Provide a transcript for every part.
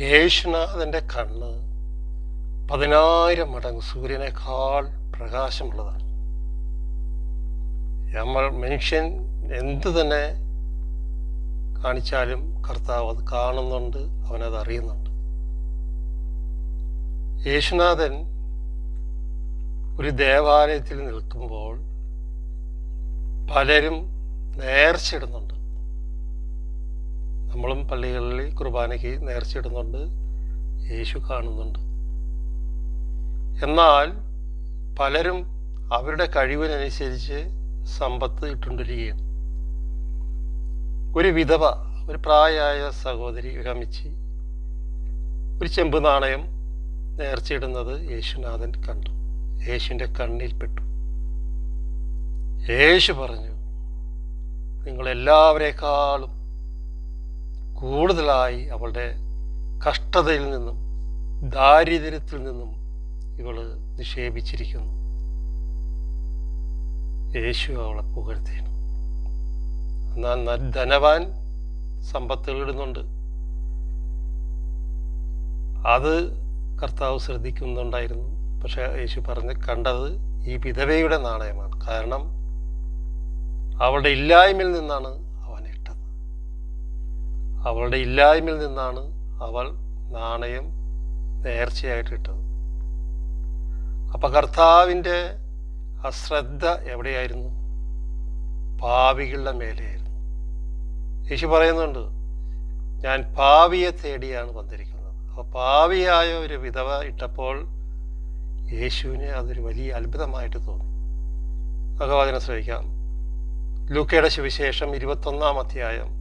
യേശുനാഥന്റെ കണ്ണ് പതിനായിരം മടങ്ങ് സൂര്യനേക്കാൾ പ്രകാശമുള്ളതാണ്. നമ്മൾ മനുഷ്യൻ എന്ത് തന്നെ കാണിച്ചാലും കർത്താവ് അത് കാണുന്നുണ്ട് അവനത് അറിയുന്നുണ്ട്. യേശുനാഥൻ ഒരു ദേവാലയത്തിൽ നിൽക്കുമ്പോൾ പലരും നേർച്ചയിടുന്നുണ്ട് നമ്മളും പള്ളികളിൽ കുർബാനയ്ക്ക് നേർച്ചയിടുന്നുണ്ട്. യേശു കാണുന്നുണ്ട്. എന്നാൽ പലരും അവരുടെ കഴിവിനനുസരിച്ച് സമ്പത്ത് ഇട്ടുകൊണ്ടിരിക്കുകയാണ്. ഒരു വിധവ ഒരു പ്രായമായ സഹോദരി ഒരു അമ്മച്ചി ഒരു ചെമ്പ് നാണയം നേർച്ചയിടുന്നത് യേശുനാഥൻ കണ്ടു. യേശുവിന്റെ കണ്ണിൽപ്പെട്ടു യേശു പറഞ്ഞു നിങ്ങളെല്ലാവരെക്കാളും കൂടുതലായി അവളുടെ കഷ്ടതയിൽ നിന്നും ദാരിദ്ര്യത്തിൽ നിന്നും ഇവൾ നിക്ഷേപിച്ചിരിക്കുന്നു. യേശു അവളെ പുകഴ്ത്തിയാണ് എന്നാൽ ധനവാൻ സമ്പത്തുകളിടുന്നുണ്ട് അത് കർത്താവ് ശ്രദ്ധിക്കുന്നുണ്ടായിരുന്നു. പക്ഷെ യേശു പറഞ്ഞ് കണ്ടത് ഈ വിധവയുടെ നാണയമാണ്. കാരണം അവളുടെ ഇല്ലായ്മയിൽ നിന്നാണ് അവളുടെ ഇല്ലായ്മയിൽ നിന്നാണ് അവൾ നാണയം നേർച്ചയായിട്ട് ഇട്ടത് അപ്പൊ കർത്താവിന്റെ അശ്രദ്ധ എവിടെയായിരുന്നു? പാവികളുടെ മേലെയായിരുന്നു. യേശു പറയുന്നുണ്ട് ഞാൻ പാവിയെ തേടിയാണ് വന്നിരിക്കുന്നത്. അപ്പോൾ പാവിയായ ഒരു വിധവ ഇട്ടപ്പോൾ യേശുവിന് അതൊരു വലിയ അത്ഭുതമായിട്ട് തോന്നി. ഭഗവാദിനെ ശ്രമിക്കാം ലൂക്കയുടെ സുവിശേഷം ഇരുപത്തൊന്നാം അധ്യായം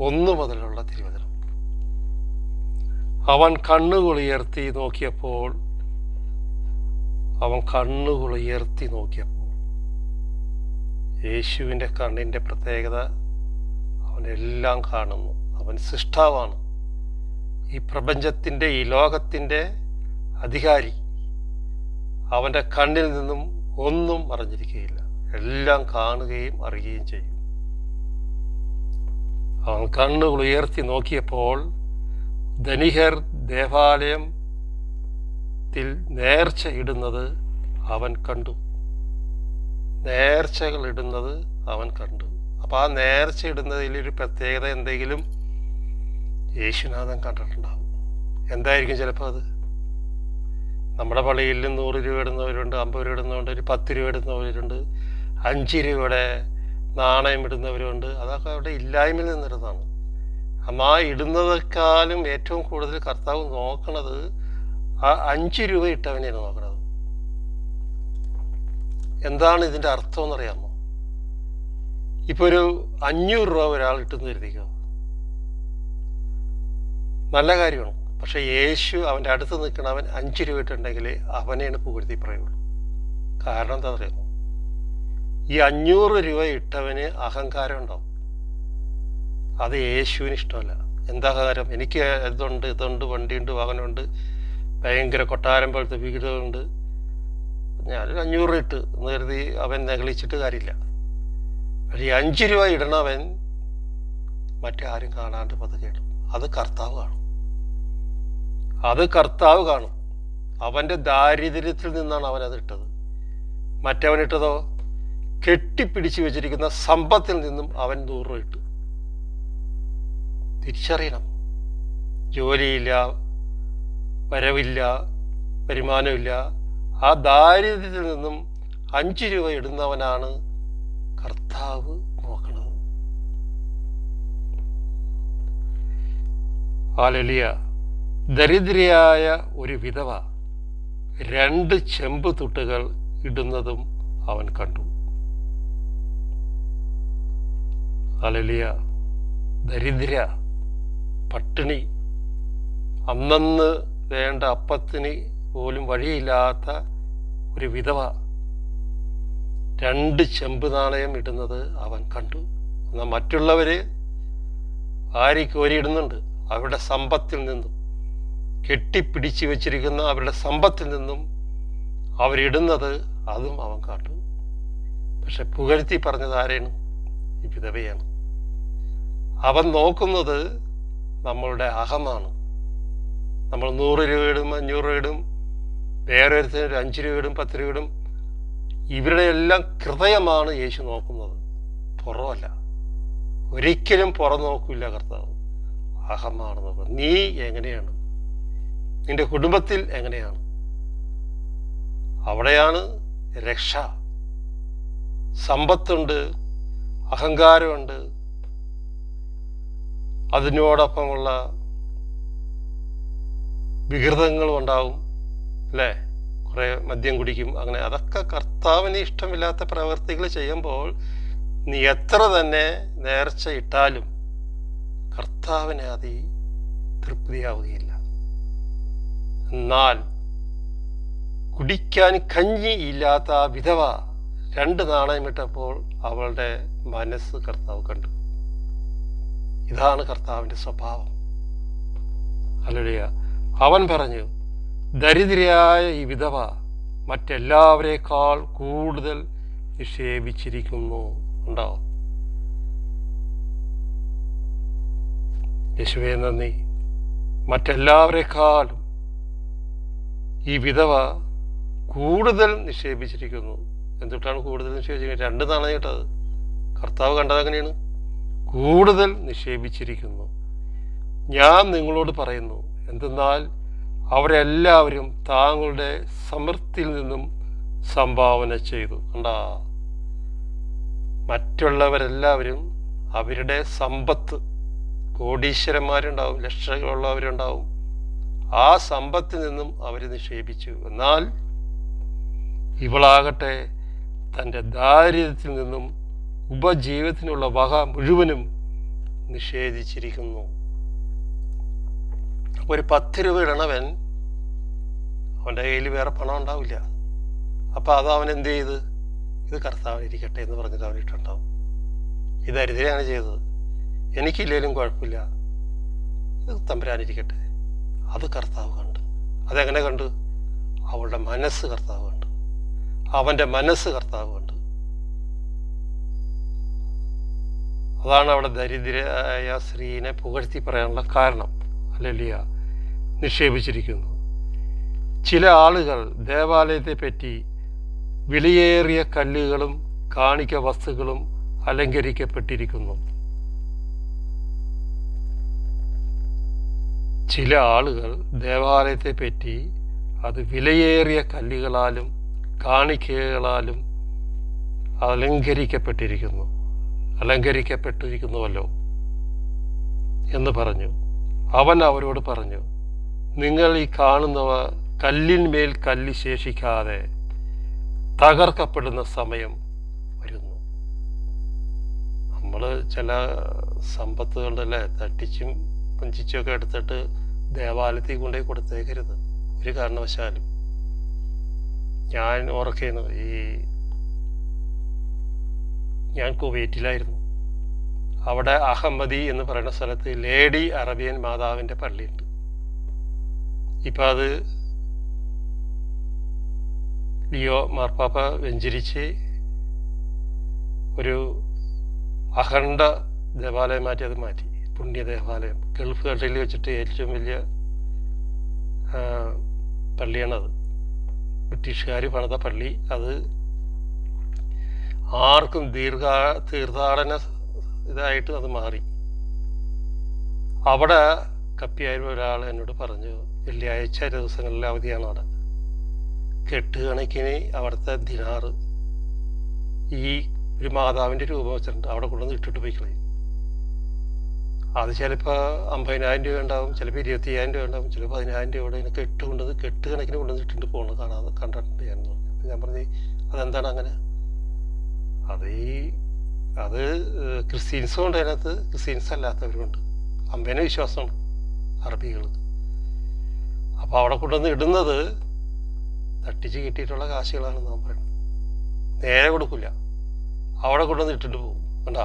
ഒന്ന് മുതലുള്ള തിരുവചനം. അവൻ കണ്ണുകുളിയർത്തി നോക്കിയപ്പോൾ അവൻ കണ്ണുകുളിയർത്തി നോക്കിയപ്പോൾ യേശുവിന്റെ കണ്ണിന്റെ പ്രത്യേകത അവനെല്ലാം കാണുന്നു. അവൻ സൃഷ്ടാവാണ്. ഈ പ്രപഞ്ചത്തിന്റെ ഈ ലോകത്തിന്റെ അധികാരി. അവന്റെ കണ്ണിൽ നിന്നും ഒന്നും മറഞ്ഞിരിക്കുകയില്ല എല്ലാം കാണുകയും അറിയുകയും ചെയ്യും. കണ്ണുകൾ ഉയർത്തി നോക്കിയപ്പോൾ ധനികർ ദേവാലയത്തിൽ നേർച്ച ഇടുന്നത് അവൻ കണ്ടു. നേർച്ചകൾ ഇടുന്നത് അവൻ കണ്ടു. അപ്പോൾ ആ നേർച്ച ഇടുന്നതിലൊരു പ്രത്യേകത എന്തെങ്കിലും യേശുനാഥൻ കണ്ടിട്ടുണ്ടാവും. എന്തായിരിക്കും ചിലപ്പോൾ അത്? നമ്മുടെ പള്ളിയിൽ നൂറ് രൂപ ഇടുന്നവരുണ്ട് അമ്പത് രൂപ ഇടുന്നവരുണ്ട് ഒരു പത്ത് രൂപ ഇടുന്നവരുണ്ട് അഞ്ച് രൂപയുടെ നാണയം ഇടുന്നവരുണ്ട്. അതൊക്കെ അവിടെ ഇല്ലായ്മയിൽ നിന്നിരുന്നതാണ്. അമ്മ ഇടുന്നതെക്കാളും ഏറ്റവും കൂടുതൽ കർത്താവ് നോക്കണത് ആ അഞ്ച് രൂപ ഇട്ടവനെയാണ് നോക്കണത്. എന്താണ് ഇതിന്റെ അർത്ഥം എന്നറിയാമോ ഇപ്പോൾ ഒരു അഞ്ഞൂറ് രൂപ ഒരാൾ ഇട്ടെന്ന് കരുതിക്കോ? നല്ല കാര്യമാണ്. പക്ഷെ യേശു അവന്റെ അടുത്ത് നിൽക്കണവൻ അഞ്ച് രൂപ ഇട്ടുണ്ടെങ്കിൽ അവനെയാണ് പുകഴ്ത്തി പറയുള്ളൂ. കാരണം എന്താ പറയുമോ ഈ അഞ്ഞൂറ് രൂപ ഇട്ടവന് അഹങ്കാരം ഉണ്ടാവും. അത് യേശുവിന് ഇഷ്ടമല്ല. എന്താ അഹങ്കാരം? എനിക്ക് ഇതുണ്ട് ഇതുണ്ട് വണ്ടിയുണ്ട് വാഹനമുണ്ട് ഭയങ്കര കൊട്ടാരം പോലത്തെ വീടുകളുണ്ട് ഞാനൊരു അഞ്ഞൂറ് രൂപ ഇട്ട് എന്ന് കരുതി അവൻ നെകളിച്ചിട്ട് കാര്യമില്ല. പക്ഷേ അഞ്ച് രൂപ ഇടണവൻ മറ്റാരും കാണാണ്ട് പതുക്കെ ഇടും. അത് കർത്താവ് കാണും. അത് കർത്താവ് കാണും. അവന്റെ ദാരിദ്ര്യത്തിൽ നിന്നാണ് അവൻ അത് ഇട്ടത്. മറ്റവൻ ഇട്ടതോ? കെട്ടിപ്പിടിച്ചു വെച്ചിരിക്കുന്ന സമ്പത്തിൽ നിന്നും അവൻ രൂപ ഇട്ടു. തിരിച്ചറിയണം. ജോലിയില്ല വരവില്ല വരുമാനമില്ല. ആ ദാരിദ്ര്യത്തിൽ നിന്നും അഞ്ച് രൂപ ഇടുന്നവനാണ് കർത്താവ് നോക്കണത് ആലലിയ ദരിദ്രയായ ഒരു വിധവ രണ്ട് ചെമ്പ് തുട്ടുകൾ ഇടുന്നതും അവൻ കണ്ടു. ആലലിയ ദരിദ്ര പട്ടിണി അന്നന്ന് വേണ്ട അപ്പത്തിന് പോലും വഴിയില്ലാത്ത ഒരു വിധവ രണ്ട് ചെമ്പ് നാണയം ഇടുന്നത് അവൻ കണ്ടു. എന്നാൽ മറ്റുള്ളവർ വാരിക്കോരിയിടുന്നുണ്ട് അവരുടെ സമ്പത്തിൽ നിന്നും കെട്ടിപ്പിടിച്ച് വെച്ചിരിക്കുന്ന അവരുടെ സമ്പത്തിൽ നിന്നും അവരിടുന്നത് അതും അവൻ കണ്ടു പക്ഷെ പുകഴ്ത്തി പറഞ്ഞത് ആരെയാണ് ഈ വിധവയാണ്. അവൻ നോക്കുന്നത് നമ്മളുടെ അഹമാണ്. നമ്മൾ നൂറ് രൂപയിടും അഞ്ഞൂറ് രൂപയിടും വേറെ ഒരുത്തിന് ഒരു അഞ്ച് രൂപയിടും പത്ത് രൂപയിടും. ഇവരുടെ എല്ലാം ഹൃദയമാണ് യേശു നോക്കുന്നത്. പുറമല്ല. ഒരിക്കലും പുറം നോക്കില്ല കർത്താവ്. അഹമാണ് നീ എങ്ങനെയാണ്? നിന്റെ കുടുംബത്തിൽ എങ്ങനെയാണ്? അവിടെയാണ് രക്ഷ. സമ്പത്തുണ്ട് അഹങ്കാരമുണ്ട് അതിനോടൊപ്പമുള്ള വികൃതങ്ങളും ഉണ്ടാവും അല്ലേ? കുറേ മദ്യം കുടിക്കും അങ്ങനെ. അതൊക്കെ കർത്താവിന് ഇഷ്ടമില്ലാത്ത പ്രവൃത്തികൾ ചെയ്യുമ്പോൾ നീ എത്ര തന്നെ നേർച്ച ഇട്ടാലും കർത്താവിന് അത് തൃപ്തിയാവുകയില്ല. എന്നാൽ കുടിക്കാൻ കഞ്ഞി ഇല്ലാത്ത വിധവ രണ്ട് നാണയമിട്ടപ്പോൾ അവളുടെ മനസ്സ് കർത്താവ് കണ്ടു. ഇതാണ് കർത്താവിന്റെ സ്വഭാവം. അല്ലെ അവൻ പറഞ്ഞു ദരിദ്രയായ ഈ വിധവ മറ്റെല്ലാവരേക്കാൾ കൂടുതൽ നിക്ഷേപിച്ചിരിക്കുന്നു ഉണ്ടാവും യേശുവേ നന്ദി. മറ്റെല്ലാവരെക്കാളും ഈ വിധവ കൂടുതൽ നിക്ഷേപിച്ചിരിക്കുന്നു. എന്തുകൊണ്ടാണ് കൂടുതൽ നിക്ഷേപിച്ചിരിക്കുന്നത്? രണ്ട് നാണയം കേട്ടത്. കർത്താവ് കണ്ടത് എങ്ങനെയാണ്? കൂടുതൽ നിക്ഷേപിച്ചിരിക്കുന്നു. ഞാൻ നിങ്ങളോട് പറയുന്നു എന്തെന്നാൽ അവരെല്ലാവരും താങ്കളുടെ സമൃദ്ധിയിൽ നിന്നും സംഭാവന ചെയ്തു. കണ്ടാ? മറ്റുള്ളവരെല്ലാവരും അവരുടെ സമ്പത്ത് കോടീശ്വരന്മാരുണ്ടാവും ലക്ഷങ്ങളുള്ളവരുണ്ടാവും ആ സമ്പത്തിൽ നിന്നും അവർ നിക്ഷേപിച്ചു. എന്നാൽ ഇവളാകട്ടെ തന്റെ ദാരിദ്ര്യത്തിൽ നിന്നും ഉപജീവനത്തിനുള്ള വക മുഴുവനും നിഷേധിച്ചിരിക്കുന്നു. ഒരു പത്ത് രൂപ ഇടണവൻ അവന്റെ കയ്യിൽ വേറെ പണം ഉണ്ടാവില്ല. അപ്പോൾ അത് അവൻ എന്ത് ചെയ്ത്? ഇത് കർത്താവിനിരിക്കട്ടെ എന്ന് പറഞ്ഞിട്ട് അവൻ ഇട്ടുണ്ടാവും. ഇത് ദരിദ്രയാണ് ചെയ്തത്. എനിക്കില്ലേലും കുഴപ്പമില്ല. ഇത് തമ്പരാനിരിക്കട്ടെ. അത് കർത്താവ് കണ്ട്. അതെങ്ങനെ കണ്ടു? അവളുടെ മനസ്സ് കർത്താവ് കണ്ടു. അവന്റെ മനസ്സ് കർത്താവ് കണ്ടു. അതാണ് അവിടെ ദരിദ്രയായ സ്ത്രീനെ പുകഴ്ത്തി പറയാനുള്ള കാരണം. അല്ലല്ലിയ നിക്ഷേപിച്ചിരിക്കുന്നു. ചില ആളുകൾ ദേവാലയത്തെ പറ്റി വിലയേറിയ കല്ലുകളും കാണിക്ക വസ്തുക്കളും അലങ്കരിക്കപ്പെട്ടിരിക്കുന്നു. ചില ആളുകൾ ദേവാലയത്തെ പറ്റി അത് വിലയേറിയ കല്ലുകളാലും കാണിക്കകളാലും അലങ്കരിക്കപ്പെട്ടിരിക്കുന്നു. അലങ്കരിക്കപ്പെട്ടിരിക്കുന്നുവല്ലോ എന്ന് പറഞ്ഞു. അവൻ അവരോട് പറഞ്ഞു നിങ്ങൾ ഈ കാണുന്നവ കല്ലിന്മേൽ കല്ല് ശേഷിക്കാതെ തകർക്കപ്പെടുന്ന സമയം വരുന്നു. നമ്മൾ ചില സമ്പത്തുകളുടെ തട്ടിച്ചും പഞ്ചിച്ചൊക്കെ എടുത്തിട്ട് ദേവാലയത്തിൽ കൊണ്ടുപോയി കൊടുത്തേക്കരുത്. ഒരു കാരണവശാലും. ഞാൻ ഓർക്കുന്നു ഈ ഞാൻ കുവൈറ്റിലായിരുന്നു. അവിടെ അഹമ്മദി എന്ന് പറയുന്ന സ്ഥലത്ത് ലേഡി അറബിയൻ മാതാവിന്റെ പള്ളിയുണ്ട്. ഇപ്പം അത് ലിയോ മാർപ്പാപ്പ വെഞ്ചരിച്ച് ഒരു അഖണ്ഡ ദേവാലയം മാറ്റി അത് മാറ്റി. പുണ്യ ദേവാലയം. ഗൾഫ് കൺട്രിയിൽ വെച്ചിട്ട് ഏറ്റവും വലിയ പള്ളിയാണത്. ബ്രിട്ടീഷുകാർ പണിത പള്ളി. അത് ആർക്കും ദീർഘ തീർത്ഥാടന ഇതായിട്ട് അത് മാറി. അവിടെ കപ്പിയായിരുന്ന ഒരാൾ എന്നോട് പറഞ്ഞു വെള്ളിയാഴ്ച ദിവസങ്ങളിൽ അവധിയാണ് അവിടെ. കെട്ടുകണക്കിന് അവിടുത്തെ ദിനാറ് ഈ ഒരു മാതാവിന്റെ രൂപം വെച്ചിട്ടുണ്ട്. അവിടെ കൊണ്ടുവന്ന് ഇട്ടിട്ട് പോയി കളയും. അത് ചിലപ്പോൾ അമ്പതിനായിരം രൂപ ഉണ്ടാവും ചിലപ്പോൾ ഇരുപത്തി അയ്യായിരം രൂപ ഉണ്ടാവും ചിലപ്പോൾ പതിനായിരം രൂപയുടെ ഇതിനെ കെട്ട് കൊണ്ടത് കെട്ട് കണക്കിന് കൊണ്ടുവന്ന് ഇട്ടിട്ട് പോകണം കാണാതെ കണ്ടിട്ടുണ്ട് പറഞ്ഞു. ഞാൻ പറഞ്ഞു അതെന്താണ് അങ്ങനെ? അത് ഈ അത് ക്രിസ്ത്യൻസും ഉണ്ട് അതിനകത്ത് ക്രിസ്ത്യൻസ് അല്ലാത്തവരുമുണ്ട്. അമ്പേനെ വിശ്വാസമാണ് അറബികൾക്ക് അപ്പോൾ അവിടെ കൊണ്ടുവന്ന് ഇടുന്നത് തട്ടിച്ച് കിട്ടിയിട്ടുള്ള കാശുകളാണ് നാം പറയുന്നത് നേരെ കൊടുക്കില്ല അവിടെ കൊണ്ടുവന്ന് ഇട്ടിട്ട് പോകും. കണ്ടാ?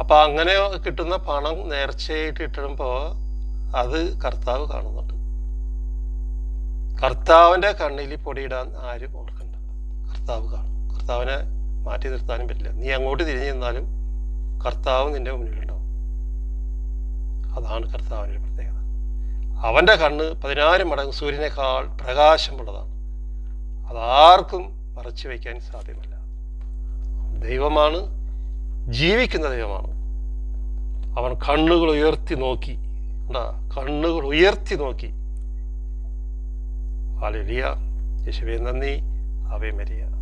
അപ്പം അങ്ങനെ കിട്ടുന്ന പണം നേർച്ചയായിട്ട് ഇട്ടിടുമ്പോൾ അത് കർത്താവ് കാണുന്നുണ്ട്. കർത്താവിന്റെ കണ്ണിൽ പൊടിയിടാൻ ആരും ഓർക്കണ്ട. കർത്താവ് കാണും. കർത്താവിനെ മാറ്റി നിർത്താനും പറ്റില്ല. നീ അങ്ങോട്ട് തിരിഞ്ഞു നിന്നാലും കർത്താവ് നിന്റെ മുന്നിലുണ്ടാവും. അതാണ് കർത്താവിന്റെ പ്രത്യേകത. അവന്റെ കണ്ണ് പതിനായിരം മടങ്ങ് സൂര്യനേക്കാൾ പ്രകാശമുള്ളതാണ്. അതാർക്കും മറച്ചു വയ്ക്കാൻ സാധ്യമല്ല. ദൈവമാണ് ജീവിക്കുന്ന ദൈവമാണ്. അവൻ കണ്ണുകൾ ഉയർത്തി നോക്കി. എന്താ കണ്ണുകൾ ഉയർത്തി നോക്കി. ആലിയ യേശുവേ നന്ദി. Ave Maria.